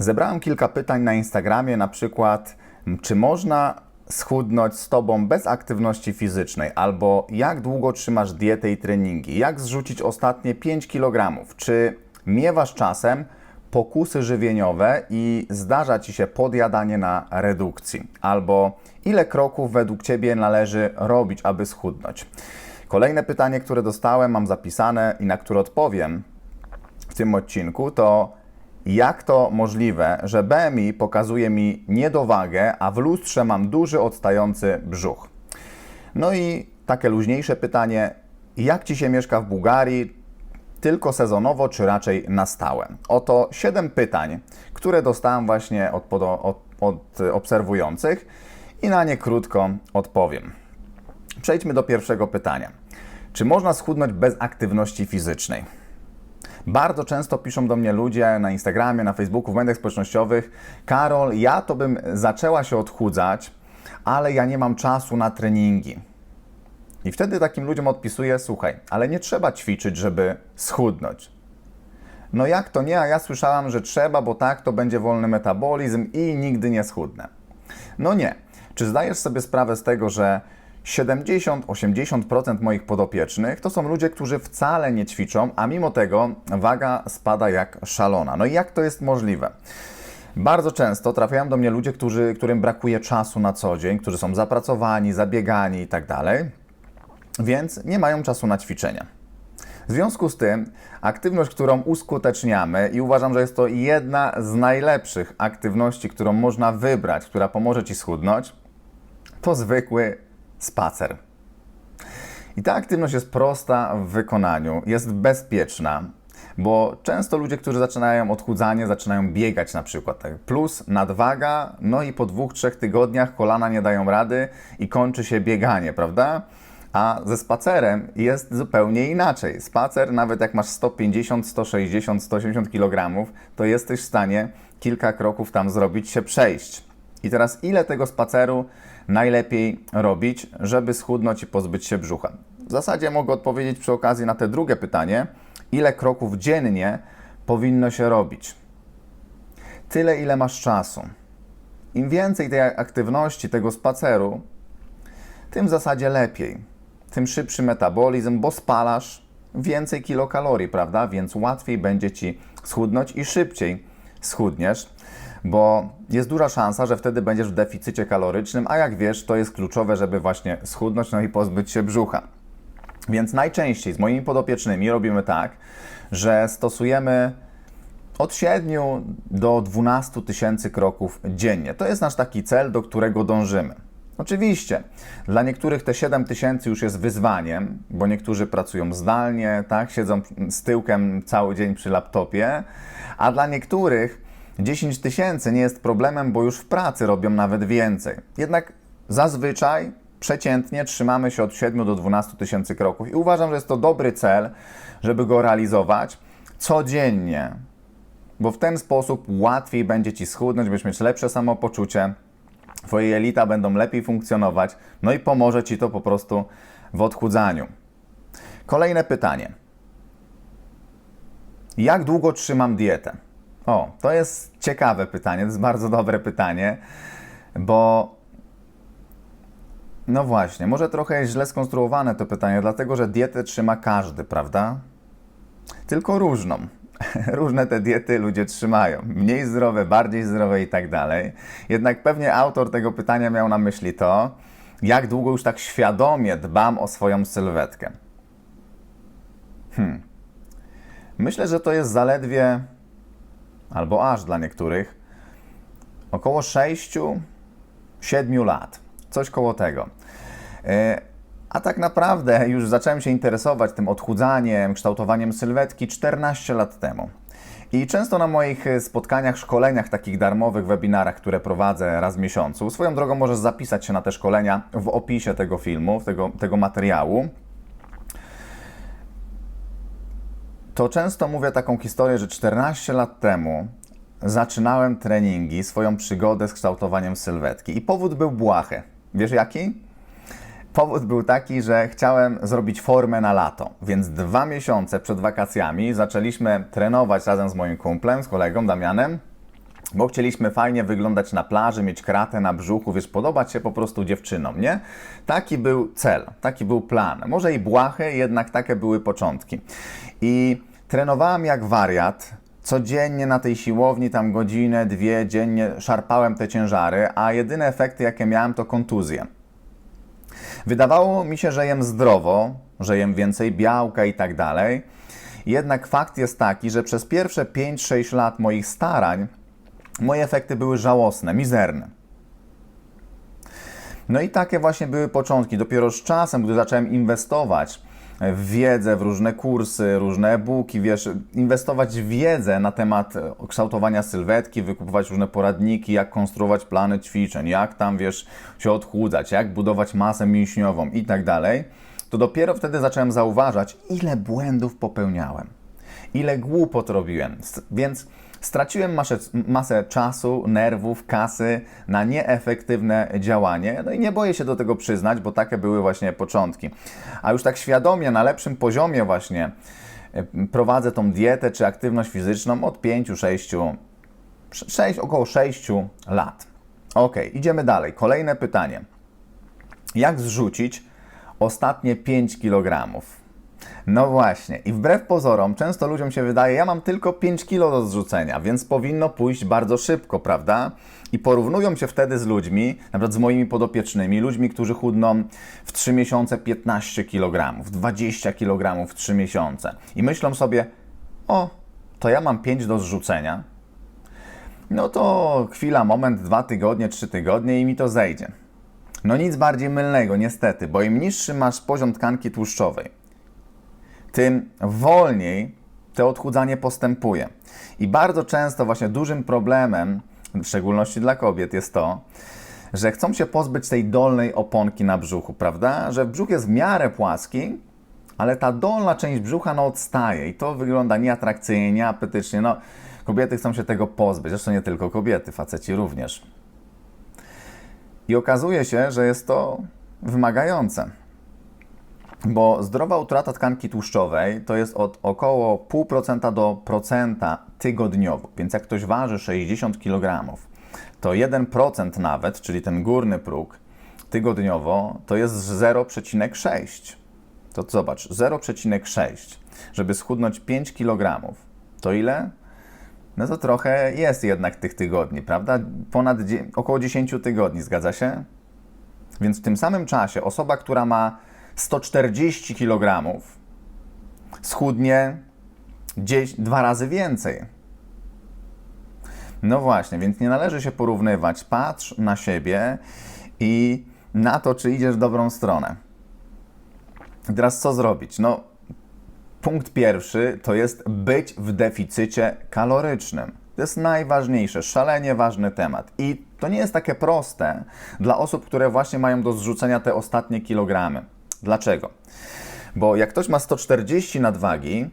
Zebrałem kilka pytań na Instagramie, na przykład, czy można schudnąć z tobą bez aktywności fizycznej, albo jak długo trzymasz dietę i treningi, jak zrzucić ostatnie 5 kg, czy miewasz czasem pokusy żywieniowe i zdarza ci się podjadanie na redukcji, albo ile kroków według ciebie należy robić, aby schudnąć. Kolejne pytanie, które dostałem, mam zapisane i na które odpowiem w tym odcinku, to jak to możliwe, że BMI pokazuje mi niedowagę, a w lustrze mam duży odstający brzuch? No i takie luźniejsze pytanie, jak Ci się mieszka w Bułgarii, tylko sezonowo, czy raczej na stałe? Oto 7 pytań, które dostałem właśnie od, od, od obserwujących i na nie krótko odpowiem. Przejdźmy do pierwszego pytania. Czy można schudnąć bez aktywności fizycznej? Bardzo często piszą do mnie ludzie na Instagramie, na Facebooku, w mediach społecznościowych: Karol, ja to bym zaczęła się odchudzać, ale ja nie mam czasu na treningi. I wtedy takim ludziom odpisuję: Słuchaj, ale nie trzeba ćwiczyć, żeby schudnąć. No jak to nie? A ja słyszałam, że trzeba, bo tak to będzie wolny metabolizm i nigdy nie schudnę. No nie. Czy zdajesz sobie sprawę z tego, że 70-80% moich podopiecznych to są ludzie, którzy wcale nie ćwiczą, a mimo tego waga spada jak szalona. No i jak to jest możliwe? Bardzo często trafiają do mnie ludzie, którzy, którym brakuje czasu na co dzień, którzy są zapracowani, zabiegani i tak więc nie mają czasu na ćwiczenia. W związku z tym, aktywność, którą uskuteczniamy, i uważam, że jest to jedna z najlepszych aktywności, którą można wybrać, która pomoże ci schudnąć, to zwykły spacer. I ta aktywność jest prosta w wykonaniu, jest bezpieczna, bo często ludzie, którzy zaczynają odchudzanie, zaczynają biegać na przykład. tak? Plus nadwaga, no i po dwóch, trzech tygodniach kolana nie dają rady i kończy się bieganie, prawda? A ze spacerem jest zupełnie inaczej. Spacer, nawet jak masz 150, 160, 180 kg, to jesteś w stanie kilka kroków tam zrobić, się przejść. I teraz ile tego spaceru najlepiej robić, żeby schudnąć i pozbyć się brzucha? W zasadzie mogę odpowiedzieć przy okazji na te drugie pytanie, ile kroków dziennie powinno się robić. Tyle, ile masz czasu. Im więcej tej aktywności, tego spaceru, tym w zasadzie lepiej. Tym szybszy metabolizm, bo spalasz więcej kilokalorii, prawda? Więc łatwiej będzie ci schudnąć i szybciej schudniesz, bo jest duża szansa, że wtedy będziesz w deficycie kalorycznym, a jak wiesz, to jest kluczowe, żeby właśnie schudnąć, no i pozbyć się brzucha. Więc najczęściej z moimi podopiecznymi robimy tak, że stosujemy od 7 do 12 tysięcy kroków dziennie. To jest nasz taki cel, do którego dążymy. Oczywiście, dla niektórych te 7 tysięcy już jest wyzwaniem, bo niektórzy pracują zdalnie, tak, siedzą z tyłkiem cały dzień przy laptopie, a dla niektórych 10 tysięcy nie jest problemem, bo już w pracy robią nawet więcej. Jednak zazwyczaj przeciętnie trzymamy się od 7 do 12 tysięcy kroków i uważam, że jest to dobry cel, żeby go realizować codziennie, bo w ten sposób łatwiej będzie Ci schudnąć, będziesz mieć lepsze samopoczucie, Twoje jelita będą lepiej funkcjonować, no i pomoże Ci to po prostu w odchudzaniu. Kolejne pytanie. Jak długo trzymam dietę? O, to jest ciekawe pytanie, to jest bardzo dobre pytanie, bo no właśnie, może trochę źle skonstruowane to pytanie, dlatego że dietę trzyma każdy, prawda? Tylko różną. Różne te diety ludzie trzymają. Mniej zdrowe, bardziej zdrowe i tak dalej. Jednak pewnie autor tego pytania miał na myśli to, jak długo już tak świadomie dbam o swoją sylwetkę. Hmm. Myślę, że to jest zaledwie, albo aż dla niektórych, około 6-7 lat. Coś koło tego. E, A tak naprawdę już zacząłem się interesować tym odchudzaniem, kształtowaniem sylwetki 14 lat temu. I często na moich spotkaniach, szkoleniach, takich darmowych webinarach, które prowadzę raz w miesiącu, swoją drogą możesz zapisać się na te szkolenia w opisie tego filmu, tego, tego materiału. To często mówię taką historię, że 14 lat temu zaczynałem treningi, swoją przygodę z kształtowaniem sylwetki. I powód był błahy. Wiesz jaki? Powód był taki, że chciałem zrobić formę na lato, więc dwa miesiące przed wakacjami zaczęliśmy trenować razem z moim kumplem, z kolegą Damianem Bo chcieliśmy fajnie wyglądać na plaży, mieć kratę na brzuchu, wiesz, podobać się po prostu dziewczynom, nie? Taki był cel, taki był plan. Może i błahy, jednak takie były początki. I trenowałem jak wariat, codziennie na tej siłowni, tam godzinę, dwie dziennie szarpałem te ciężary, a jedyne efekty, jakie miałem, to kontuzje. Wydawało mi się, że jem zdrowo, że jem więcej białka i tak dalej. Jednak fakt jest taki, że przez pierwsze 5-6 lat moich starań moje efekty były żałosne, mizerne. No i takie właśnie były początki. Dopiero z czasem, gdy zacząłem inwestować w wiedzę, w różne kursy, różne e-booki, wiesz, inwestować w wiedzę na temat kształtowania sylwetki, wykupować różne poradniki, jak konstruować plany ćwiczeń, jak tam, wiesz, się odchudzać, jak budować masę mięśniową i tak dalej, to dopiero wtedy zacząłem zauważać, ile błędów popełniałem, ile głupot robiłem. Więc straciłem masę, masę czasu, nerwów, kasy na nieefektywne działanie. No i nie boję się do tego przyznać, bo takie były właśnie początki. A już tak świadomie, na lepszym poziomie właśnie e, prowadzę tą dietę czy aktywność fizyczną od 5, 6, 6 około 6 lat. Ok, idziemy dalej. Kolejne pytanie. Jak zrzucić ostatnie 5 kg? No właśnie, i wbrew pozorom, często ludziom się wydaje, ja mam tylko 5 kg do zrzucenia, więc powinno pójść bardzo szybko, prawda? I porównują się wtedy z ludźmi, na przykład z moimi podopiecznymi, ludźmi, którzy chudną w 3 miesiące 15 kg, 20 kg w 3 miesiące. I myślą sobie, o, to ja mam 5 do zrzucenia. No to chwila, moment, dwa tygodnie, trzy tygodnie i mi to zejdzie. No nic bardziej mylnego, niestety, bo im niższy masz poziom tkanki tłuszczowej, tym wolniej to odchudzanie postępuje. I bardzo często właśnie dużym problemem, w szczególności dla kobiet, jest to, że chcą się pozbyć tej dolnej oponki na brzuchu, prawda? Że brzuch jest w miarę płaski, ale ta dolna część brzucha no odstaje i to wygląda nieatrakcyjnie, nieapetycznie. No, kobiety chcą się tego pozbyć, zresztą nie tylko kobiety, faceci również. I okazuje się, że jest to wymagające. Bo zdrowa utrata tkanki tłuszczowej to jest od około 0,5% do procenta tygodniowo. Więc jak ktoś waży 60 kg, to 1% nawet, czyli ten górny próg tygodniowo, to jest 0,6. To zobacz, 0,6. Żeby schudnąć 5 kg, to ile? No to trochę jest jednak tych tygodni, prawda? Ponad około 10 tygodni, zgadza się? Więc w tym samym czasie osoba, która ma 140 kg, schudnie gdzieś dwa razy więcej. No właśnie, więc nie należy się porównywać. Patrz na siebie i na to, czy idziesz w dobrą stronę. Teraz co zrobić? No, punkt pierwszy to jest być w deficycie kalorycznym. To jest najważniejsze, szalenie ważny temat. I to nie jest takie proste dla osób, które właśnie mają do zrzucenia te ostatnie kilogramy. Dlaczego? Bo jak ktoś ma 140 nadwagi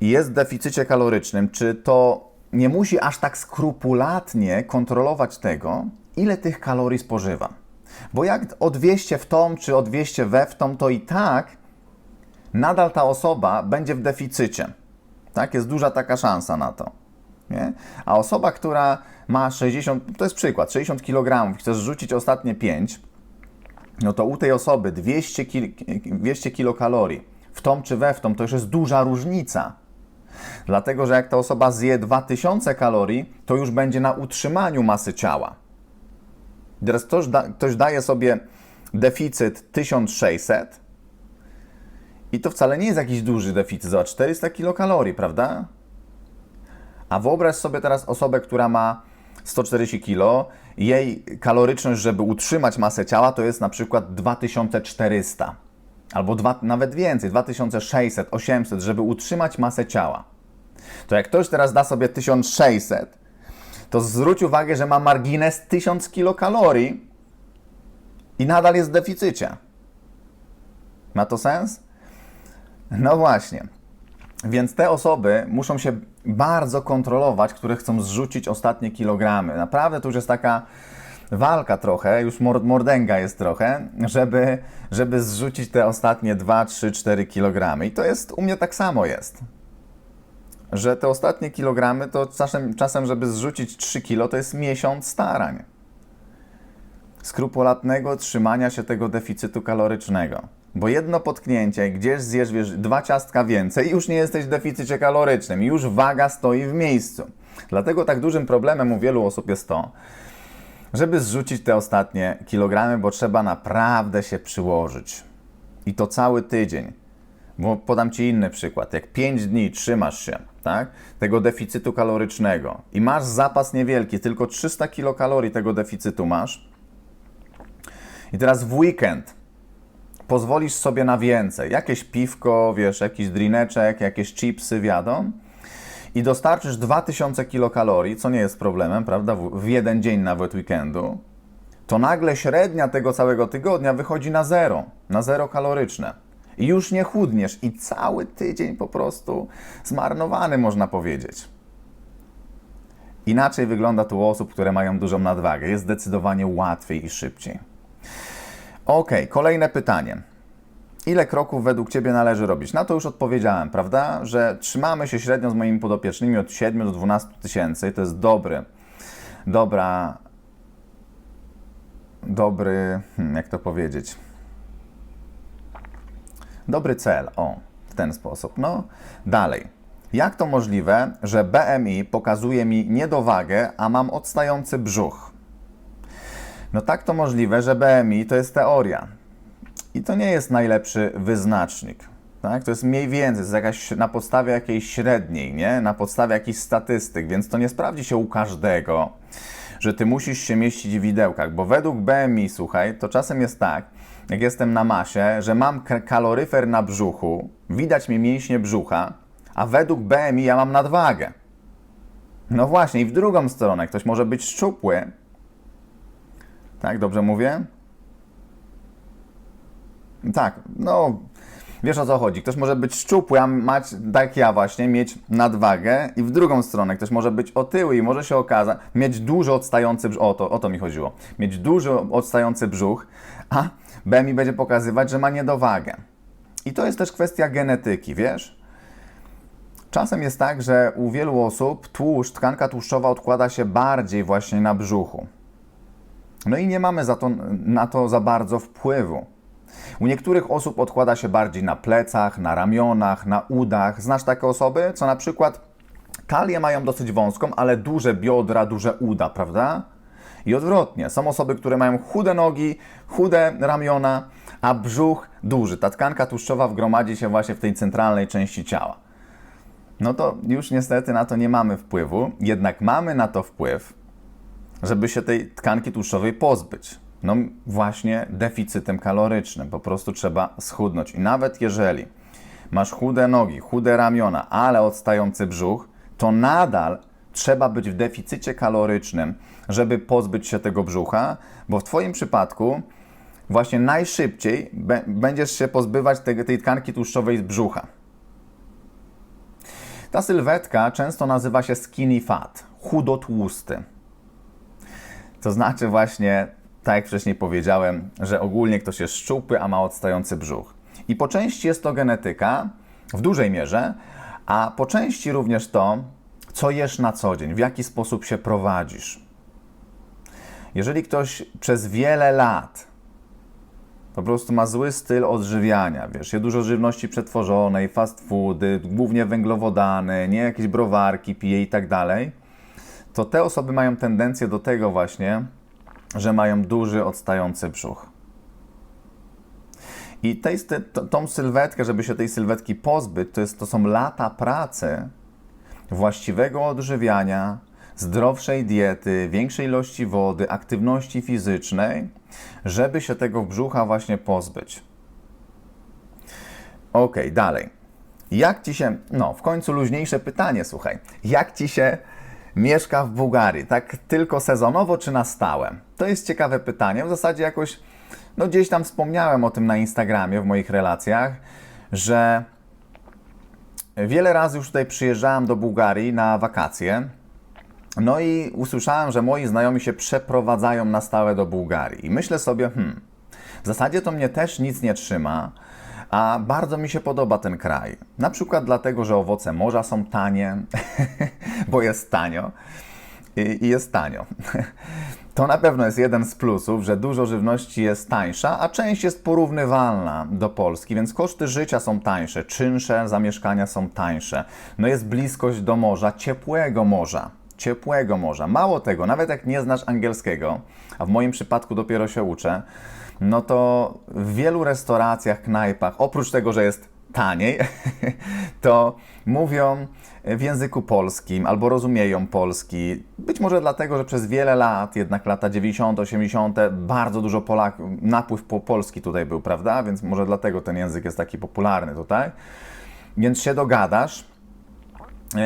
i jest w deficycie kalorycznym, czy to nie musi aż tak skrupulatnie kontrolować tego, ile tych kalorii spożywa? Bo jak o 200 w tą, czy o 200 we w tą, to i tak nadal ta osoba będzie w deficycie. Tak? Jest duża taka szansa na to. Nie? A osoba, która ma 60, to jest przykład, 60 kg, chcesz rzucić ostatnie 5, no to u tej osoby 200, kil, 200 kilokalorii w tą czy we w tą, to już jest duża różnica. Dlatego, że jak ta osoba zje 2000 kalorii, to już będzie na utrzymaniu masy ciała. Teraz ktoś, da, ktoś daje sobie deficyt 1600 i to wcale nie jest jakiś duży deficyt, za 400 kilokalorii, prawda? A wyobraź sobie teraz osobę, która ma 140 kg, jej kaloryczność, żeby utrzymać masę ciała, to jest na przykład 2400 albo dwa, nawet więcej, 2600, 800, żeby utrzymać masę ciała. To jak ktoś teraz da sobie 1600, to zwróć uwagę, że ma margines 1000 kilokalorii i nadal jest w deficycie. Ma to sens? No właśnie. Więc te osoby muszą się bardzo kontrolować, które chcą zrzucić ostatnie kilogramy. Naprawdę to już jest taka walka trochę, już mordęga jest trochę, żeby, żeby zrzucić te ostatnie 2, 3, 4 kilogramy. I to jest, u mnie tak samo jest. że te ostatnie kilogramy to czasem, czasem żeby zrzucić 3 kilo, to jest miesiąc starań. Skrupulatnego trzymania się tego deficytu kalorycznego. Bo jedno potknięcie, gdzieś zjesz wiesz, dwa ciastka więcej, już nie jesteś w deficycie kalorycznym, już waga stoi w miejscu. Dlatego tak dużym problemem u wielu osób jest to, żeby zrzucić te ostatnie kilogramy, bo trzeba naprawdę się przyłożyć. I to cały tydzień. Bo podam Ci inny przykład. Jak 5 dni trzymasz się tak, tego deficytu kalorycznego i masz zapas niewielki, tylko 300 kilokalorii tego deficytu masz, i teraz w weekend pozwolisz sobie na więcej. Jakieś piwko, wiesz, jakiś drineczek, jakieś chipsy, wiadomo. I dostarczysz 2000 kilokalorii, co nie jest problemem, prawda, w, jeden dzień nawet weekendu, to nagle średnia tego całego tygodnia wychodzi na zero, na zero kaloryczne. I już nie chudniesz i cały tydzień po prostu zmarnowany, można powiedzieć. Inaczej wygląda tu u osób, które mają dużą nadwagę. Jest zdecydowanie łatwiej i szybciej. Ok, kolejne pytanie. Ile kroków według Ciebie należy robić? Na to już odpowiedziałem, prawda? Że trzymamy się średnio z moimi podopiecznymi od 7 do 12 tysięcy. To jest dobry, dobra, dobry, hmm, jak to powiedzieć? Dobry cel, o, w ten sposób. No, dalej. Jak to możliwe, że BMI pokazuje mi niedowagę, a mam odstający brzuch? No tak to możliwe, że BMI to jest teoria. I to nie jest najlepszy wyznacznik. Tak? To jest mniej więcej, jest jakaś, na podstawie jakiejś średniej, nie? na podstawie jakichś statystyk, więc to nie sprawdzi się u każdego, że ty musisz się mieścić w widełkach, bo według BMI, słuchaj, to czasem jest tak, jak jestem na masie, że mam kaloryfer na brzuchu, widać mi mięśnie brzucha, a według BMI ja mam nadwagę. No właśnie, i w drugą stronę, ktoś może być szczupły, tak, dobrze mówię? Tak, no wiesz o co chodzi. Ktoś może być szczupły, a mać, tak ja właśnie, mieć nadwagę i w drugą stronę ktoś może być otyły i może się okazać, mieć dużo odstający brzuch, o to, o to mi chodziło, mieć dużo odstający brzuch, a BMI będzie pokazywać, że ma niedowagę. I to jest też kwestia genetyki, wiesz? Czasem jest tak, że u wielu osób tłuszcz, tkanka tłuszczowa odkłada się bardziej właśnie na brzuchu. No i nie mamy za to, na to za bardzo wpływu. U niektórych osób odkłada się bardziej na plecach, na ramionach, na udach. Znasz takie osoby, co na przykład talię mają dosyć wąską, ale duże biodra, duże uda, prawda? I odwrotnie. Są osoby, które mają chude nogi, chude ramiona, a brzuch duży. Ta tkanka tłuszczowa wgromadzi się właśnie w tej centralnej części ciała. No to już niestety na to nie mamy wpływu, jednak mamy na to wpływ, żeby się tej tkanki tłuszczowej pozbyć. No właśnie deficytem kalorycznym. Po prostu trzeba schudnąć. I nawet jeżeli masz chude nogi, chude ramiona, ale odstający brzuch, to nadal trzeba być w deficycie kalorycznym, żeby pozbyć się tego brzucha, bo w Twoim przypadku właśnie najszybciej będziesz się pozbywać tej, tej tkanki tłuszczowej z brzucha. Ta sylwetka często nazywa się skinny fat, chudo-tłusty. To znaczy właśnie, tak jak wcześniej powiedziałem, że ogólnie ktoś jest szczupły, a ma odstający brzuch. I po części jest to genetyka, w dużej mierze, a po części również to, co jesz na co dzień, w jaki sposób się prowadzisz. Jeżeli ktoś przez wiele lat po prostu ma zły styl odżywiania, wiesz, je dużo żywności przetworzonej, fast foody, głównie węglowodany, nie jakieś browarki pije i tak dalej, to te osoby mają tendencję do tego właśnie, że mają duży odstający brzuch. I tej, tą sylwetkę, żeby się tej sylwetki pozbyć, to, jest, to są lata pracy, właściwego odżywiania, zdrowszej diety, większej ilości wody, aktywności fizycznej, żeby się tego brzucha właśnie pozbyć. Ok, dalej. Jak ci się, no w końcu luźniejsze pytanie, słuchaj. Jak ci się mieszka w Bułgarii? Tak tylko sezonowo czy na stałe? To jest ciekawe pytanie. W zasadzie jakoś, no gdzieś tam wspomniałem o tym na Instagramie, w moich relacjach, że wiele razy już tutaj przyjeżdżałem do Bułgarii na wakacje. No i usłyszałem, że moi znajomi się przeprowadzają na stałe do Bułgarii. I myślę sobie, hmm, w zasadzie to mnie też nic nie trzyma, A bardzo mi się podoba ten kraj. Na przykład dlatego, że owoce morza są tanie, bo jest tanio i, jest tanio. To na pewno jest jeden z plusów, że dużo żywności jest tańsza, a część jest porównywalna do Polski, więc koszty życia są tańsze, czynsze zamieszkania są tańsze. No jest bliskość do morza, ciepłego morza. Ciepłego morza. Mało tego, nawet jak nie znasz angielskiego, a w moim przypadku dopiero się uczę, no to w wielu restauracjach, knajpach, oprócz tego, że jest taniej, to mówią w języku polskim albo rozumieją polski. Być może dlatego, że przez wiele lat, jednak lata 90., 80., bardzo dużo Polaków, napływ po polski tutaj był, prawda? Więc może dlatego ten język jest taki popularny tutaj. Więc się dogadasz.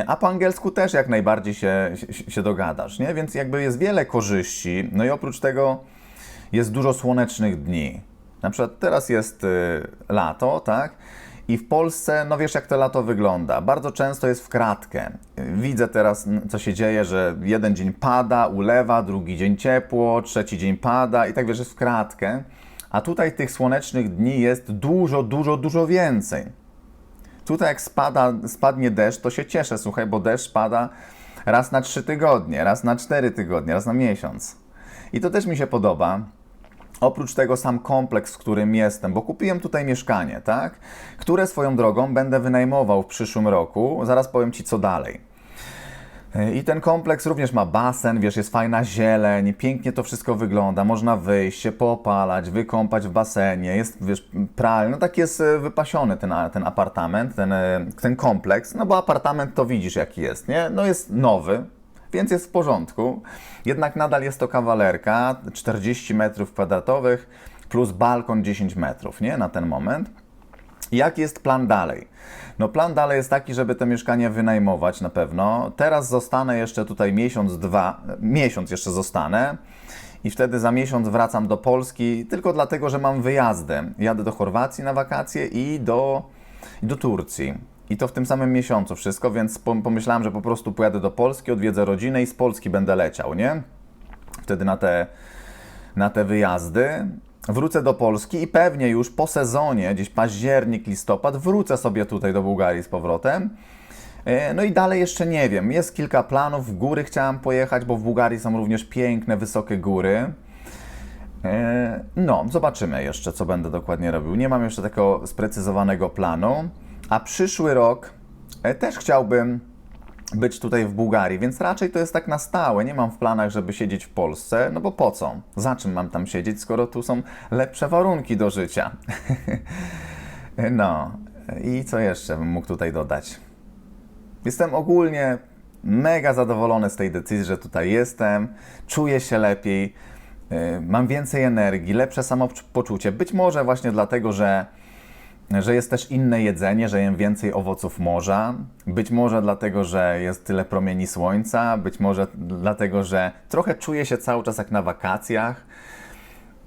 A po angielsku też jak najbardziej się, się, się dogadasz, nie? Więc jakby jest wiele korzyści. No i oprócz tego jest dużo słonecznych dni. Na przykład teraz jest y, lato, tak? I w Polsce, no wiesz jak to lato wygląda. Bardzo często jest w kratkę. Widzę teraz, co się dzieje, że jeden dzień pada, ulewa, drugi dzień ciepło, trzeci dzień pada i tak wiesz, jest w kratkę. A tutaj tych słonecznych dni jest dużo, dużo, dużo więcej. Tutaj jak spada, spadnie deszcz, to się cieszę, słuchaj, bo deszcz pada raz na trzy tygodnie, raz na cztery tygodnie, raz na miesiąc. I to też mi się podoba. Oprócz tego sam kompleks, w którym jestem, bo kupiłem tutaj mieszkanie, tak? Które swoją drogą będę wynajmował w przyszłym roku. Zaraz powiem Ci co dalej. I ten kompleks również ma basen, wiesz, jest fajna zieleń, pięknie to wszystko wygląda, można wyjść, się popalać, wykąpać w basenie, jest, wiesz, pralnia, no tak jest e, wypasiony ten, ten apartament, ten, e, ten kompleks, no bo apartament to widzisz jaki jest, nie? No jest nowy, więc jest w porządku, jednak nadal jest to kawalerka, 40 metrów kwadratowych plus balkon 10 metrów, nie? Na ten moment. Jaki jest plan dalej? No plan dalej jest taki, żeby to mieszkanie wynajmować na pewno. Teraz zostanę jeszcze tutaj miesiąc, dwa, miesiąc jeszcze zostanę i wtedy za miesiąc wracam do Polski tylko dlatego, że mam wyjazdy. Jadę do Chorwacji na wakacje i do, i do Turcji. I to w tym samym miesiącu wszystko, więc pom- pomyślałem, że po prostu pojadę do Polski, odwiedzę rodzinę i z Polski będę leciał, nie? Wtedy na te na te wyjazdy. Wrócę do Polski i pewnie już po sezonie, gdzieś październik, listopad, wrócę sobie tutaj do Bułgarii z powrotem. E, No i dalej jeszcze nie wiem. Jest kilka planów. W góry chciałem pojechać, bo w Bułgarii są również piękne, wysokie góry. E, No, zobaczymy jeszcze, co będę dokładnie robił. Nie mam jeszcze takiego sprecyzowanego planu. A przyszły rok e, też chciałbym być tutaj w Bułgarii, więc raczej to jest tak na stałe. Nie mam w planach, żeby siedzieć w Polsce, no bo po co? Za czym mam tam siedzieć, skoro tu są lepsze warunki do życia? no, i co jeszcze bym mógł tutaj dodać? Jestem ogólnie mega zadowolony z tej decyzji, że tutaj jestem, czuję się lepiej, yy, mam więcej energii, lepsze samopoczucie. Być może właśnie dlatego, że że jest też inne jedzenie, że jem więcej owoców morza. Być może dlatego, że jest tyle promieni słońca, być może dlatego, że trochę czuję się cały czas jak na wakacjach.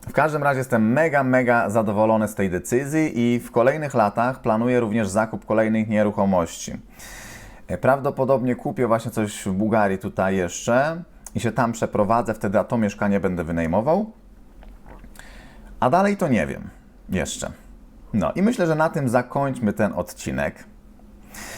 W każdym razie jestem mega, mega zadowolony z tej decyzji i w kolejnych latach planuję również zakup kolejnych nieruchomości. E, Prawdopodobnie kupię właśnie coś w Bułgarii tutaj jeszcze i się tam przeprowadzę, wtedy a to mieszkanie będę wynajmował. A dalej to nie wiem jeszcze. No i myślę, że na tym zakończmy ten odcinek.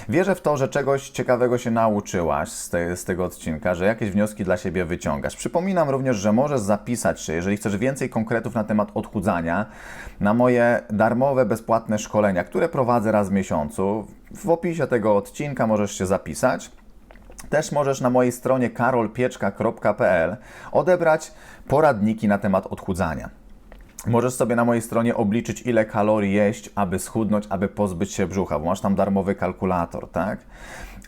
Wierzę w to, że czegoś ciekawego się nauczyłaś z, te, z tego odcinka, że jakieś wnioski dla siebie wyciągasz. Przypominam również, że możesz zapisać się, jeżeli chcesz więcej konkretów na temat odchudzania, na moje darmowe, bezpłatne szkolenia, które prowadzę raz w miesiącu. W opisie tego odcinka możesz się zapisać. Też możesz na mojej stronie karolpieczka.pl odebrać poradniki na temat odchudzania. Możesz sobie na mojej stronie obliczyć, ile kalorii jeść, aby schudnąć, aby pozbyć się brzucha, bo masz tam darmowy kalkulator, tak?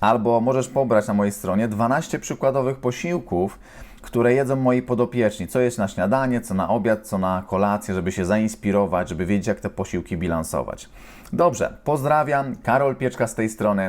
Albo możesz pobrać na mojej stronie 12 przykładowych posiłków, które jedzą moi podopieczni. Co jest na śniadanie, co na obiad, co na kolację, żeby się zainspirować, żeby wiedzieć, jak te posiłki bilansować. Dobrze, pozdrawiam. Karol Pieczka z tej strony.